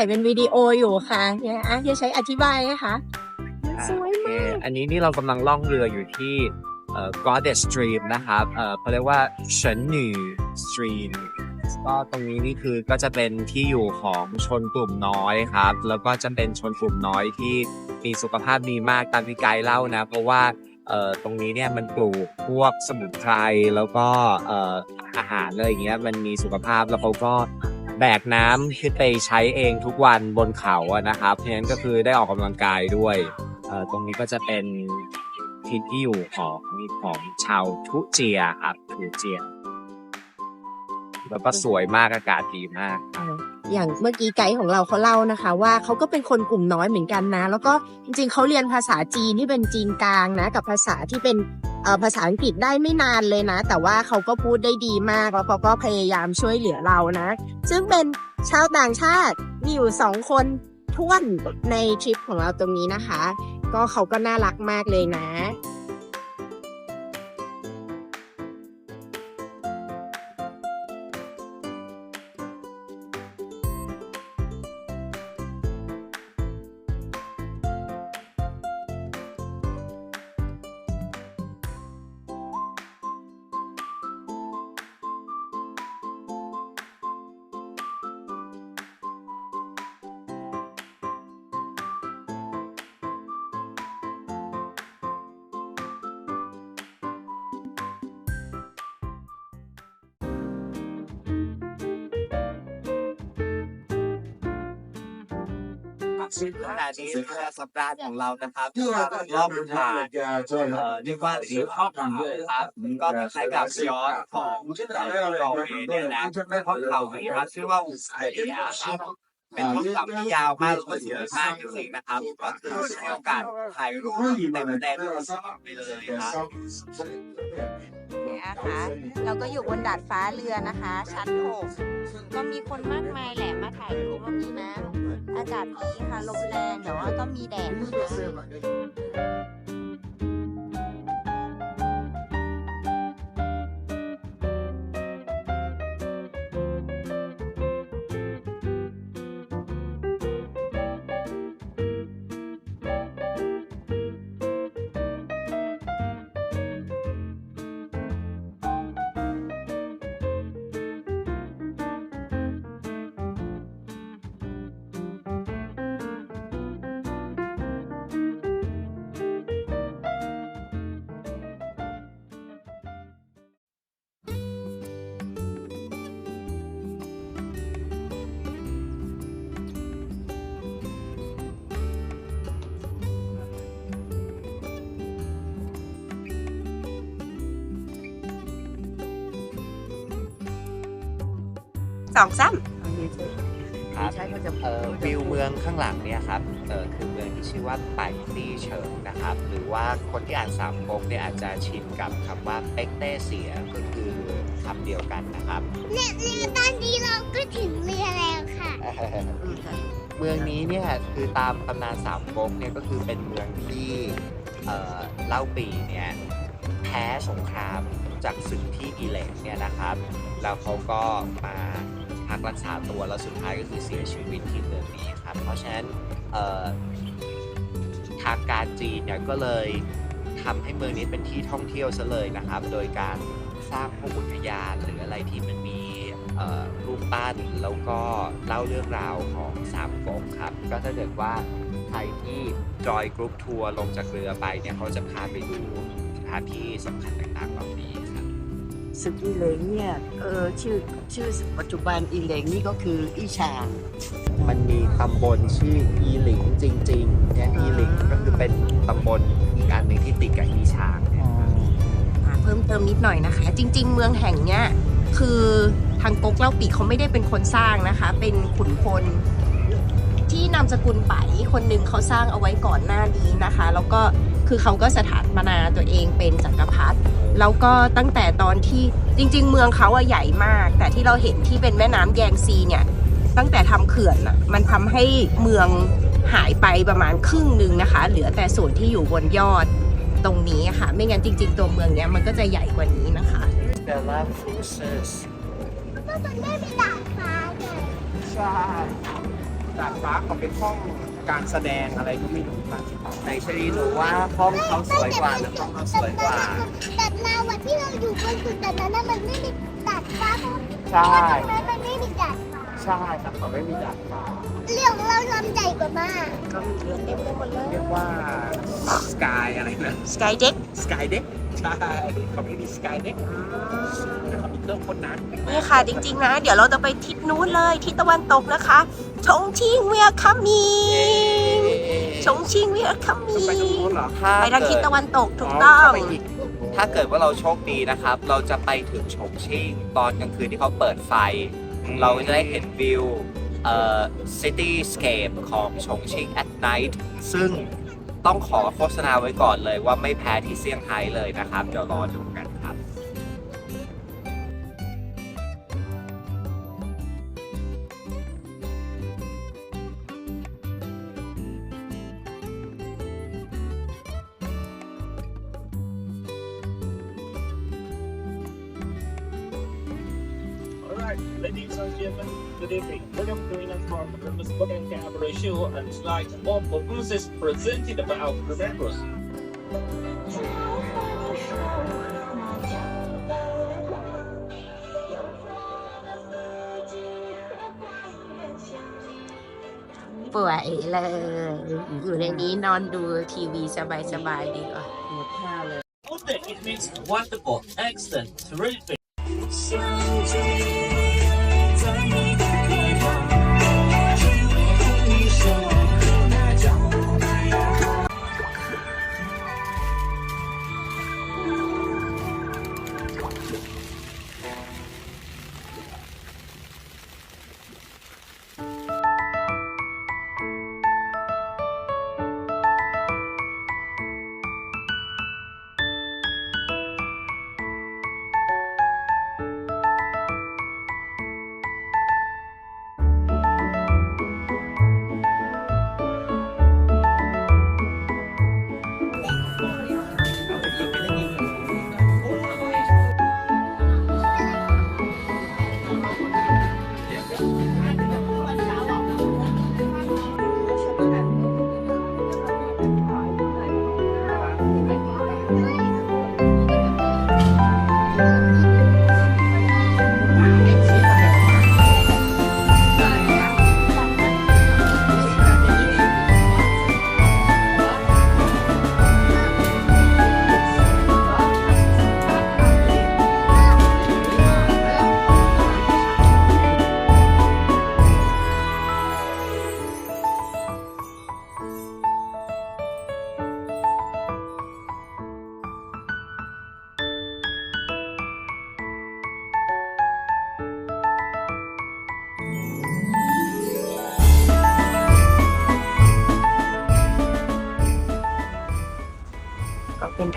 ถ่ายเป็นวิดีโออยู่ค่ะเฮียอะเฮียใช้อธิบายนะคะมันสวยโอเคมากอันนี้นี่เรากำลังล่องเรืออยู่ที่เอ่อ Goddess Stream นะครับเอ่อเขาเรียกว่าเฉินหนือ Stream ก็ตรงนี้นี่คือก็จะเป็นที่อยู่ของชนกลุ่มน้อยครับ แล้วก็จะเป็นชนกลุ่มน้อยที่มีสุขภาพดีมากตามที่ไกด์เล่านะ เพราะว่าเอ่อตรงนี้เนี่ยมันปลูกพวกสมุนไพรแล้วก็เอ่ออาหารอะไรอย่างเงี้ยมันมีสุขภาพแล้วเขาก็ แบกน้ำขึ้นไปใช้เองทุกวันบนเขาอะนะครับเพราะฉะนั้นก็คือได้ออกกำลังกายด้วยเอ่อตรงนี้ก็จะเป็นที่ที่อยู่ของของชาวทุเจียครับทุเจียแล้วก็สวยมากอากาศดีมากอย่างเมื่อกี้ไกด์ของเราเขาเล่านะคะ ว่าเขาก็เป็นคนกลุ่มน้อยเหมือนกันนะ แล้วก็จริงๆเขาเรียนภาษาจีนที่เป็นจีนกลางนะ กับภาษาที่เป็น ภาษาอังกฤษได้ไม่นานเลยนะ แต่ว่าเขาก็พูดได้ดีมากแล้วเขาก็พยายามช่วยเหลือเรานะ ซึ่งเป็นชาวต่างชาติมีอยู่สองคนท้วนในทริปของเราตรงนี้นะคะ ก็เขาก็น่ารักมากเลยนะ ขณะนี้เรือสำราญของเรานะครับที่เราล่องผ่านเอ่อเรียกว่าสีข้อมูลครับก็คล้ายกับย้อนของเราเองเนี่ยนะเพราะเขาเนี่ยครับชื่อว่าอุสเอียครับเป็นห้องต่ำที่ยาวมากแล้วก็สวยมากจริงๆนะครับก็คือใช้โอกาสถ่ายรูปเต็มเต็มไปเลยครับเนี่ยนะคะเราก็อยู่บนดาดฟ้าเรือนะคะ ชั้นหกก็มีคนมากมายแหละมาถ่ายรูปวันนี้นะ อากาศดีค่ะลมแรงแต่ว่าก็มีแดด สองซ้ครับเอ่อวิวเมืองข้างหลังเนี่ยครับเออคือเมืองที่ชื่อว่าไต่ตีเฉิงนะครับ หรือว่าคนที่อ่านสามก๊กเนี่ยอาจจะชินกับคำว่าเป็กเต้เสียก็คือคำเดียวกันนะครับ เนี่ยเรือตอนนี้เราก็ถึงเรือแล้วค่ะ เมืองนี้เนี่ยคือตามตำนานสามก๊กเนี่ยก็คือเป็นเมืองที่เอ่อเล่าปีเนี่ยแพ้สงครามจากศึกที่อิเลกเนี่ยนะครับ แล้วเขาก็มา พักรักษาตัวแล้วสุดท้ายก็คือเสียชีวิตที่เมืองนี้ครับ เพราะฉะนั้นทางการจีนเนี่ยก็เลยทำให้เมืองนี้เป็นที่ท่องเที่ยวซะเลยนะครับ โดยการสร้างพวกอุทยานหรืออะไรที่มันมีรูปปั้นแล้วก็เล่าเรื่องราวของสามก๊กครับ ก็ถ้าเกิดว่าใครที่จอยกรุ๊ปทัวร์ลงจากเรือไปเนี่ยเขาจะพาไปดูสถานที่สำคัญต่างๆเหล่านี้ ซึกอีเหลงเนี่ยเออชื่อชื่อปัจจุบันอีเหลงนี่ก็คืออีชาง มันมีตำบลชื่ออีหลิงจริงๆเนี่ยอีหลิงก็คือเป็นตำบลอีกอันหนึ่งที่ติดกับอีชางเนี่ยอ่าเพิ่มเติมนิดหน่อยนะคะ จริง ๆ เมืองแห่งเนี้ยคือทางก๊กเล่าปีเขาไม่ได้เป็นคนสร้างนะคะ เป็นขุนพลที่นามสกุลไปคนหนึ่งเขาสร้างเอาไว้ก่อนหน้านี้นะคะ แล้วก็คือเขาก็สถาปนาตัวเองเป็นจักรพรรดิ แล้วก็ตั้งแต่ตอนที่จริง ๆ เมืองเขาอะใหญ่มาก แต่ที่เราเห็นที่เป็นแม่น้ำแยงซีเนี่ย ตั้งแต่ทำเขื่อนอะมันทำให้เมืองหายไปประมาณครึ่งหนึ่งนะคะ เหลือแต่ส่วนที่อยู่บนยอดตรงนี้ค่ะ ไม่งั้นจริง ๆ ตัวเมืองเนี้ยมันก็จะใหญ่กว่านี้นะคะ Bella Cruises ว่ามันไม่มีดาดฟ้าไงใช่ดาดฟ้าเขาเป็นห้อง การแสดงอะไรก็ไม่รู้ครับในชลีรู้ว่าห้องเขาสวยกว่าหรือห้องเขาสวยกว่า แต่เราอะที่เราอยู่บนสุดแต่นั้นน่ะมันไม่มีดาดฟ้าเพราะใช่ตรงนั้นมันไม่มีดาดฟ้าใช่ครับเขาไม่มีดาดฟ้าเรื่องของเราลำใหญ่กว่ามากก็มีเรือเต็มไปหมดเลยเรียกว่าสกายอะไรนะสกายเด็กสกายเด็กใช่เขาไม่มีสกายเด็กเขามีเค รื่องพ่นน้ำนี่ค่ะจริง ๆ นะ เดี๋ยวเราจะไปทิศนู้นเลยทิศตะวันตกนะคะ ชงชิงเวียคัมมิงชงชิงเวียคัมมิไปตรงงนู้นเหรอถ้าไปทางเกิทิศดตะวันตกถูกต้อง เข้าไปอีกถ้าเกิดว่าเราโชคดีนะครับ เราจะไปถึงฉงชิ่งตอนกลางคืนที่เขาเปิดไฟ เราจะได้เห็นวิวเอ่อ city scape ของฉงชิ่ง at night ซึ่งต้องขอโฆษณาไว้ก่อนเลยว่าไม่แพ้ที่เซี่ยงไฮ้เลยนะครับ เดี๋ยวรอดูกัน ladies and gentlemen, good evening. Welcome to Inner from the Spoken Cabaret Show and tonight all performances presented by our crew members. ป่วยเลย อยู่ในนี้นอนดูทีวีสบายๆดีกว่า หมดท่าเลย Okay, it means wonderful, excellent, terrific.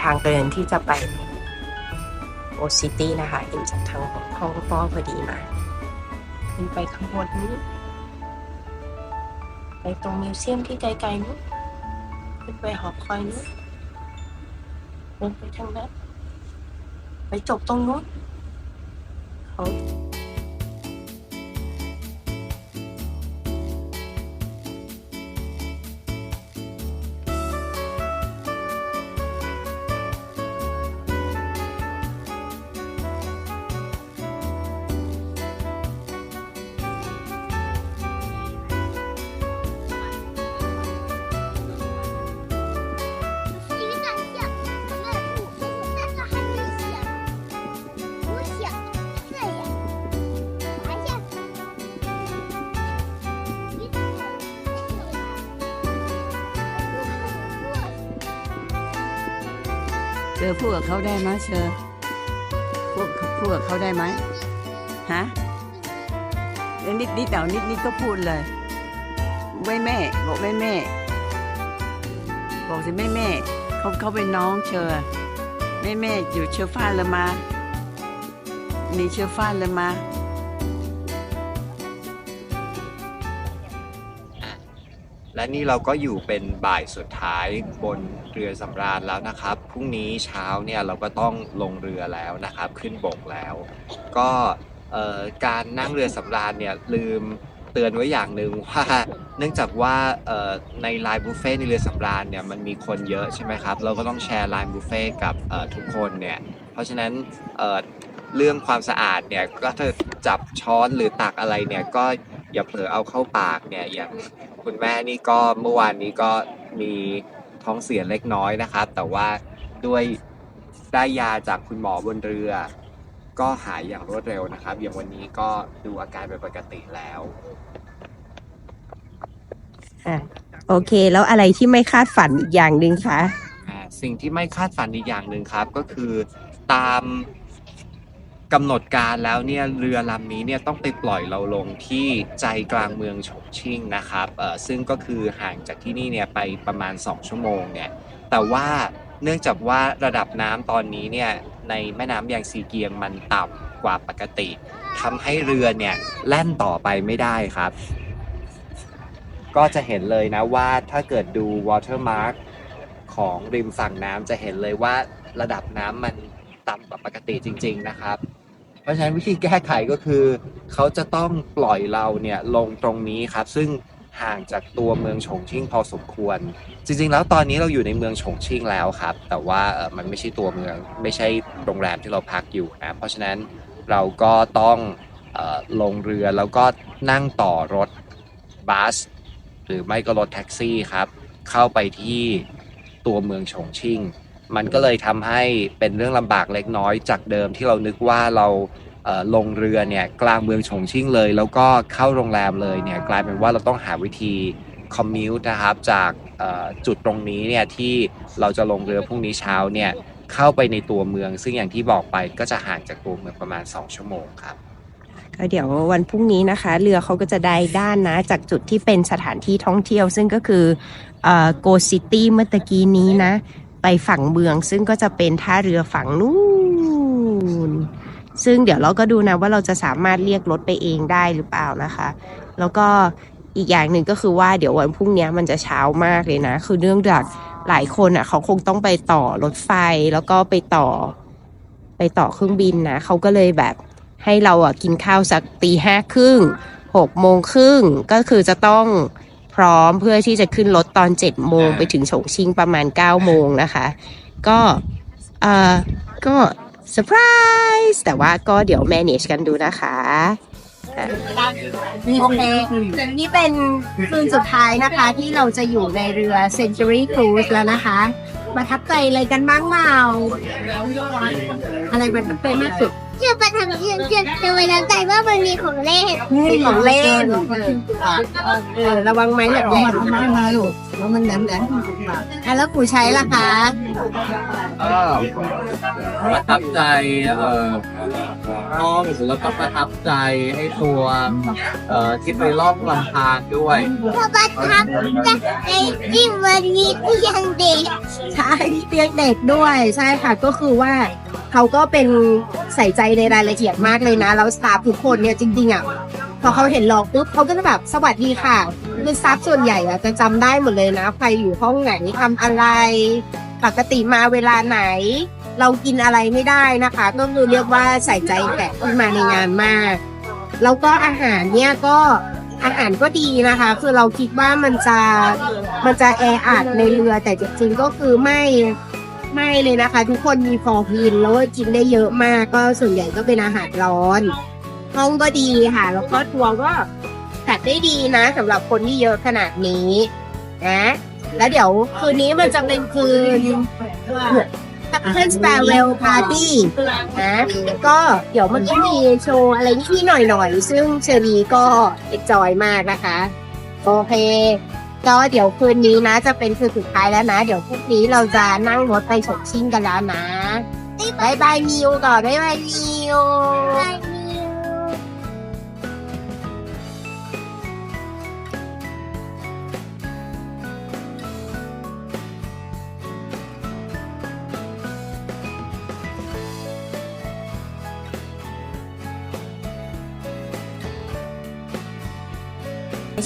ทางเดินที่จะไปโอซิตี้นะคะเอ็มจากทางห้องป้อพอดีมาขึ้นไปข้างบนนี้ ไปตรงมิวเซียมที่ไกลๆนู้นขึ้นไปหอคอยนู้นเดินไปทางนั้น ไปจบตรงนู้นเขา อพูดกับเขาได้ไหมเชอพูดพูดกับเขาได้ไหมฮะแล้วนิดนิดเต่านิดนิดก็พูดเลยไม่แม่ บอกไม่แม่ บอกสิไม่แม่เขาเขาเป็นน้องเชอแม่แม่อยู่เชอฟ้าเลยมานี่เชอฟ้าเลยมา และนี่เราก็อยู่เป็นบ่ายสุดท้ายบนเรือสำราญแล้วนะครับ พรุ่งนี้เช้าเนี่ยเราก็ต้องลงเรือแล้วนะครับ ขึ้นบกแล้ว ก็การนั่งเรือสำราญเนี่ยลืมเตือนไว้อย่างหนึ่งว่า เนื่องจากว่าในไลน์บุฟเฟ่ในเรือสำราญเนี่ยมันมีคนเยอะใช่ไหมครับ เราก็ต้องแชร์ไลน์บุฟเฟ่กับทุกคนเนี่ย เพราะฉะนั้นเอ่อเรื่องความสะอาดเนี่ยก็ถ้าจับช้อนหรือตักอะไรเนี่ยก็ อย่าเผลอเอาเข้าปากเนี่ยอย่างคุณแม่นี่ก็เมื่อวานนี้ก็มีท้องเสียเล็กน้อยนะครับ แต่ว่าด้วยได้ยาจากคุณหมอบนเรือ ก็หายอย่างรวดเร็วนะครับ อย่างวันนี้ก็ดูอาการเป็นปกติแล้วโอเค แล้วอะไรที่ไม่คาดฝันอีกอย่างหนึ่งคะ อ่าสิ่งที่ไม่คาดฝันอีกอย่างหนึ่งครับ ก็คือตาม กำหนดการแล้วเนี่ยเรือลำนี้เนี่ยต้องไปปล่อยเราลงที่ใจกลางเมืองฉงชิ่งนะครับเอ่อซึ่งก็คือห่างจากที่นี่เนี่ยไปประมาณ 2 ชั่วโมงเนี่ยแต่ว่าเนื่องจากว่าระดับน้ำตอนนี้เนี่ยในแม่น้ำยางซีเกียงมันต่ำกว่าปกติทำให้เรือเนี่ยแล่นต่อไปไม่ได้ครับ ก็จะเห็นเลยนะว่าถ้าเกิดดู watermark ของริมฝั่งน้ำจะเห็นเลยว่าระดับน้ำมันต่ำกว่าปกติจริง ๆ นะครับ เพราะฉะนั้นวิธีแก้ไขก็คือ เขาจะต้องปล่อยเราเนี่ยลงตรงนี้ครับ ซึ่งห่างจากตัวเมืองฉงชิ่งพอสมควร จริง ๆ แล้วตอนนี้เราอยู่ในเมืองฉงชิ่งแล้วครับ แต่ว่ามันไม่ใช่ตัวเมืองไม่ใช่โรงแรมที่เราพักอยู่นะเพราะฉะนั้นเราก็ต้องออลงเรือแล้วก็นั่งต่อรถบัส หรือไม่ก็รถแท็กซี่ครับ เข้าไปที่ตัวเมืองฉงชิ่ง มันก็เลยทำให้เป็นเรื่องลำบากเล็กน้อยจากเดิมที่เรานึกว่าเราเลงเรือเนี่ยกลางเมืองฉงชิ่งเลย แล้วก็เข้าโรงแรมเลยเนี่ยกลายเป็นว่าเราต้องหาวิธีคอมมิวนะครับจากจุดตรงนี้เนี่ยที่เราจะลงเรือพรุ่งนี้เช้าเนี่ยเข้าไปในตัวเมือง ซึ่งอย่างที่บอกไปก็จะห่างจากตัวเมืองประมาณ 2 ชั่วโมงครับก็เดี๋ยววันพรุ่งนี้นะคะ เรือเขาก็จะได้ด้านนะจากจุดที่เป็นสถานที่ท่องเที่ยว ซึ่งก็คือโกซิตี้เมื่อตะกี้นี้นะ ไปฝั่งเมือง ซึ่งก็จะเป็นท่าเรือฝั่งนู้นซึ่งเดี๋ยวเราก็ดูนะว่าเราจะสามารถเรียกรถไปเองได้หรือเปล่านะคะ แล้วก็อีกอย่างหนึ่งก็คือว่าเดี๋ยววันพรุ่งนี้มันจะเช้ามากเลยนะ คือเนื่องจากหลายคนอะเขาคงต้องไปต่อรถไฟแล้วก็ไปต่อ ไปต่อเครื่องบินนะเขาก็เลยแบบให้เราอะกินข้าวสักตีห้าครึ่งหกโมงครึ่งก็คือจะต้อง พร้อมเพื่อที่จะขึ้นรถตอนเจ็ดโมงไปถึงฉงชิ่งประมาณเก้าโมงนะคะ ก็เอ่อก็เซอร์ไพรส์แต่ว่าก็เดี๋ยว manage กันดูนะคะโอเคนี่เป็นคืนสุดท้ายนะคะที่เราจะอยู่ในเรือ Century Cruise แล้วนะคะ ประทับใจอะไรกันบ้างเปล่าอะไรประทับใจมากสุด เชื่อประทับใจเชื่อจะไว้น้ำใจว่ามันมีของเล่นมีของเล่นเออระวังไม้แบบใหญ่ไม้มาลูกแล้วมันแหลมแหลมอะแล้วกูใช้ล่ะคะประทับใจเอ่อ ห้องแล้วก็ประทับใจให้ตัวเอ่อที่ไปล่องลำธารด้วยประทับใจในที่วันนี้ที่ยังเด็กใช่เตียงเด็กด้วยใช่ค่ะก็คือว่าเขาก็เป็นใส่ใจในรายละเอียดมากเลยนะแล้วสตาฟทุกคนเนี่ยจริงๆอะพอเขาเห็นเราปุ๊บเขาก็จะแบบสวัสดีค่ะคือสตาฟส่วนใหญ่อะจะจำได้หมดเลยนะใครอยู่ห้องไหนทำอะไร ปกติมาเวลาไหน เรากินอะไรไม่ได้นะคะ ก็คือเรียกว่าใส่ใจแขกที่มาในงานมาก แล้วก็อาหารเนี่ยก็อาหารก็ดีนะคะ คือเราคิดว่ามันจะมันจะแออัดในเรือแต่จริงๆก็คือไม่ไม่เลยนะคะ ทุกคนมีพอกินแล้วก็กินได้เยอะมากก็ส่วนใหญ่ก็เป็นอาหารร้อน ห้องก็ดีค่ะ แล้วก็ทัวร์ก็จัดได้ดีนะสำหรับคนที่เยอะขนาดนี้นะแล้วเดี๋ยวคืนนี้มันจะเป็นคืน Captain Sparrow Party นะ ก็เดี๋ยวมันก็มีโชว์อะไรนิดๆหน่อยๆ ซึ่งเชอรีก็เอ็นจอยมากนะคะ โอเคก็เดี๋ยวคืนนี้นะ จะเป็นคืนสุดท้ายแล้วนะ เดี๋ยวพรุ่งนี้เราจะนั่งรถไปฉกชิ่งกันแล้วนะบายบายมิวก่อนบายบายมิว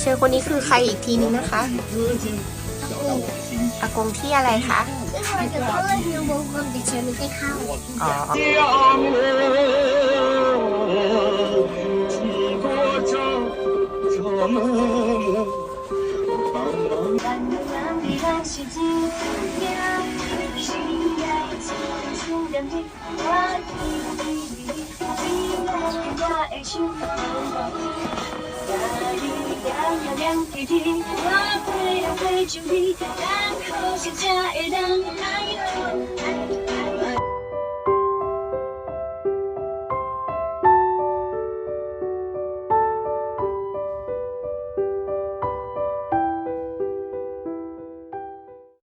เชิญคนนี้คือใครอีกทีนึงนะคะอากงที่อะไรคะก็ทำกัเพื่อนในวงกลมแต่ฉันไม่ได้เข้าอ๋อ 两，月亮弟弟，我飞来飞去，你知影，可是这会人海。